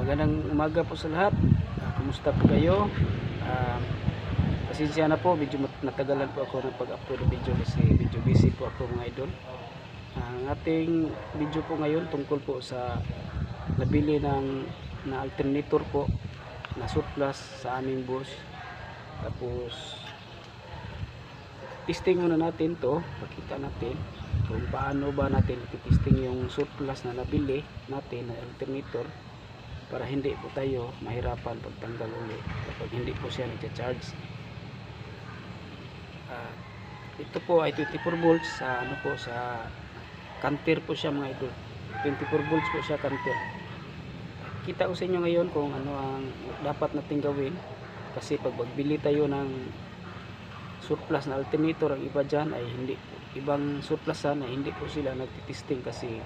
magandang umaga po sa lahat. Ah, kumusta po kayo? Ah, pasensya na po, medyo natagalan po ako ng pag-upload ng video kasi medyo busy po ako mga idol. Ang ating video po ngayon tungkol po sa nabili ng na alternator po na surplus sa aming bus. Tapos testing muna natin to, pakita natin kung paano ba natin testing yung surplus na nabili natin na alternator para hindi po tayo mahirapan pagtanggal uli. Kapag hindi po siya nagcha-charge. Ah, ito po ay 24 volts sa ano po sa kanter po siya mga idol. 24 volts po siya kanter kita ko sa inyo ngayon kung ano ang dapat natin gawin. Kasi pag magbili tayo ng surplus na alternator ang iba dyan ay hindi ibang surplusan ay hindi po sila nagtitesting kasi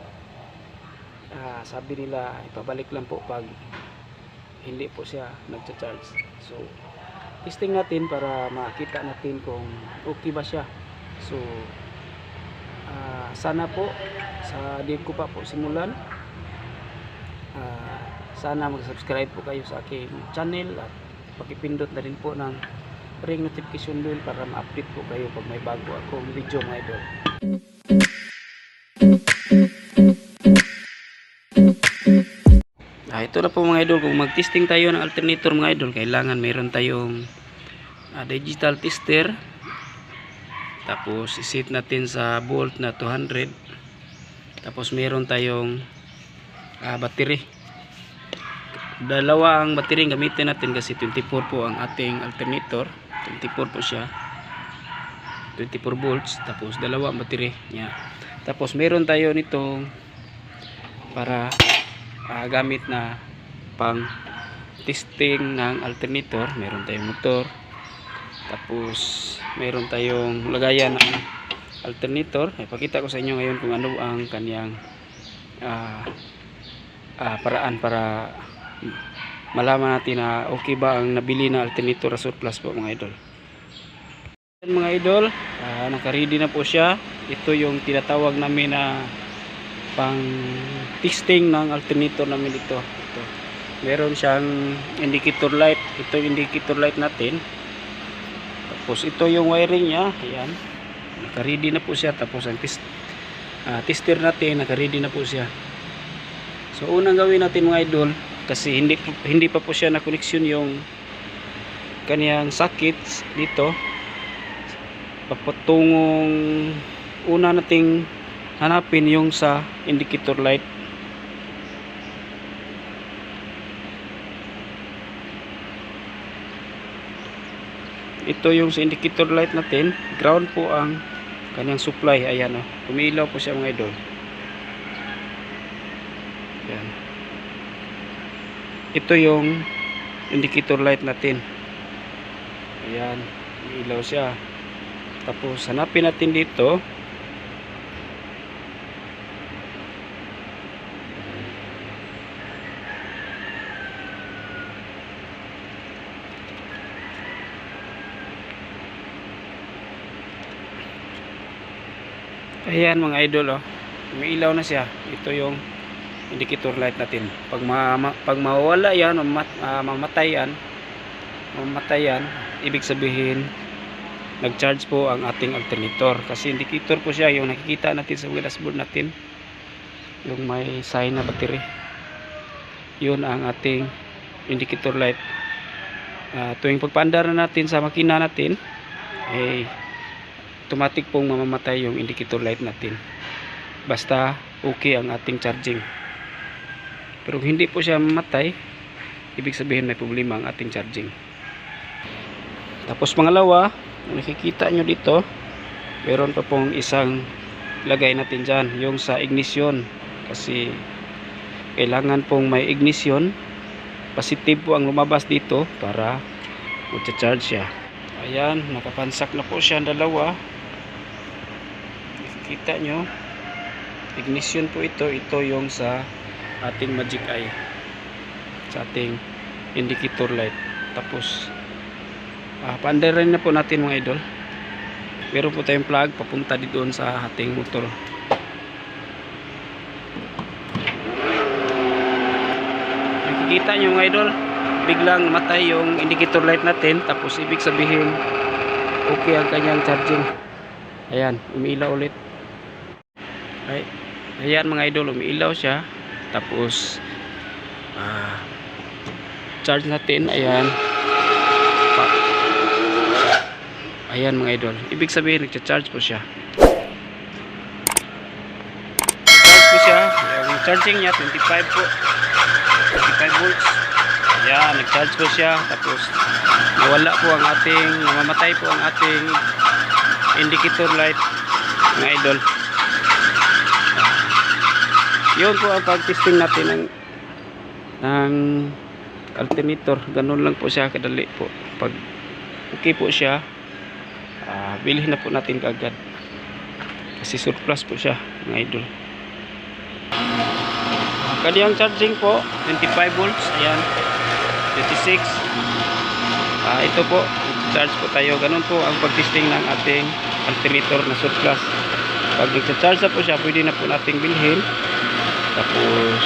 ah, sabi nila ipabalik lang po pag hindi po siya nagcha-charge. So testing natin para makita natin kung okay ba siya. So ah, sana po sa di ko pa po simulan ah, sana mag-subscribe po kayo sa aking channel at pakipindot na rin po ng ring notification bell para ma-update po kayo pag may bago akong video mga idol ito na po mga idol, kung mag-testing tayo ng alternator mga idol, kailangan mayroon tayong ah, digital tester. Tapos isit natin sa volt na 200. Tapos mayroon tayong ah, battery. Dalawa ang battery gamitin natin kasi 24 po ang ating alternator. 24 po siya. 24 volts. Tapos dalawa ang battery niya. Tapos meron tayo nitong para ah, gamit na pang testing ng alternator. Meron tayong motor. Tapos meron tayong lagayan ng alternator. Ipakita ko sa inyo ngayon kung ano ang kanyang ah, ah, paraan para malaman natin na okay ba ang nabili na alternator na surplus po mga idol. Mga idol. Ah, naka-ready na po siya. Ito yung tinatawag namin na pang testing ng alternator namin ito. ito. Meron siyang indicator light. Ito yung indicator light natin. Tapos ito yung wiring niya. Ayan. Naka-ready na po siya. Tapos ang test, ah, tester natin, naka-ready na po siya. So unang gawin natin mga idol kasi hindi hindi pa po siya na connection yung kaniyang sockets dito. Papatungong una nating hanapin yung sa indicator light. Ito yung sa indicator light natin. Ground po ang kanyang supply. Ayan o umilaw po siya mga idol. Yan ito yung indicator light natin. Ayan umilaw siya. Tapos hanapin natin dito Ayan mga idol oh. May ilaw na siya. Ito yung indicator light natin. Pag ma ma- pag mawala 'yan, mamat, ah, mamatay yan, mamatay yan, ibig sabihin nag-charge po ang ating alternator kasi indicator po siya yung nakikita natin sa dashboard natin yung may sign na battery yun ang ating indicator light Ah, tuwing pagpaandar na natin sa makina natin eh automatic pong mamamatay yung indicator light natin. Basta okay ang ating charging. Pero kung hindi po siya mamatay ibig sabihin may problema ang ating charging. Tapos pangalawa nakikita nyo dito meron pa pong isang lagay natin dyan yung sa ignition. Kasi kailangan pong may ignition. Positive po ang lumabas dito para magcha-charge siya. Ayan nakapansak na po siya ang dalawa kita nyo ignition po ito. Ito yung sa ating magic eye. Sa ating indicator light. Tapos ah, paandarin na po natin mga idol. Meron po tayong plug papunta dito sa ating motor. Kita nyo mga idol biglang matay yung indicator light natin. Tapos ibig sabihin okay ang kanyang charging. Ayan umiilaw ulit ay ayan mga idol umiilaw siya. Tapos ah, charge natin ayan. Pa- ayan mga idol. Ibig sabihin nagcha-charge po siya. Charge po siya. Yung charging niya 25 po. 25 volts. Ayan nag-charge po siya. Tapos nawala po ang ating namamatay po ang ating indicator light mga idol yun po ang pag-testing natin ng ng alternator ganun lang po siya kadali po. Pag okay po siya ah, bilhin na po natin kaagad. Kasi surplus po siya mga idol. Kanyang charging po 25 volts ayan 26 ah, ito po charge po tayo. Ganun po ang pagtesting ng ating alternator na surplus. Pag nagcha-charge na po siya pwede na po nating bilhin tapos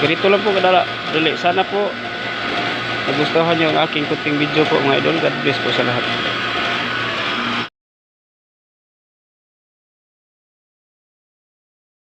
ganito lang po kadala. Dali sana po nagustuhan nyo ang aking kunting video po mga idol. God bless po sa lahat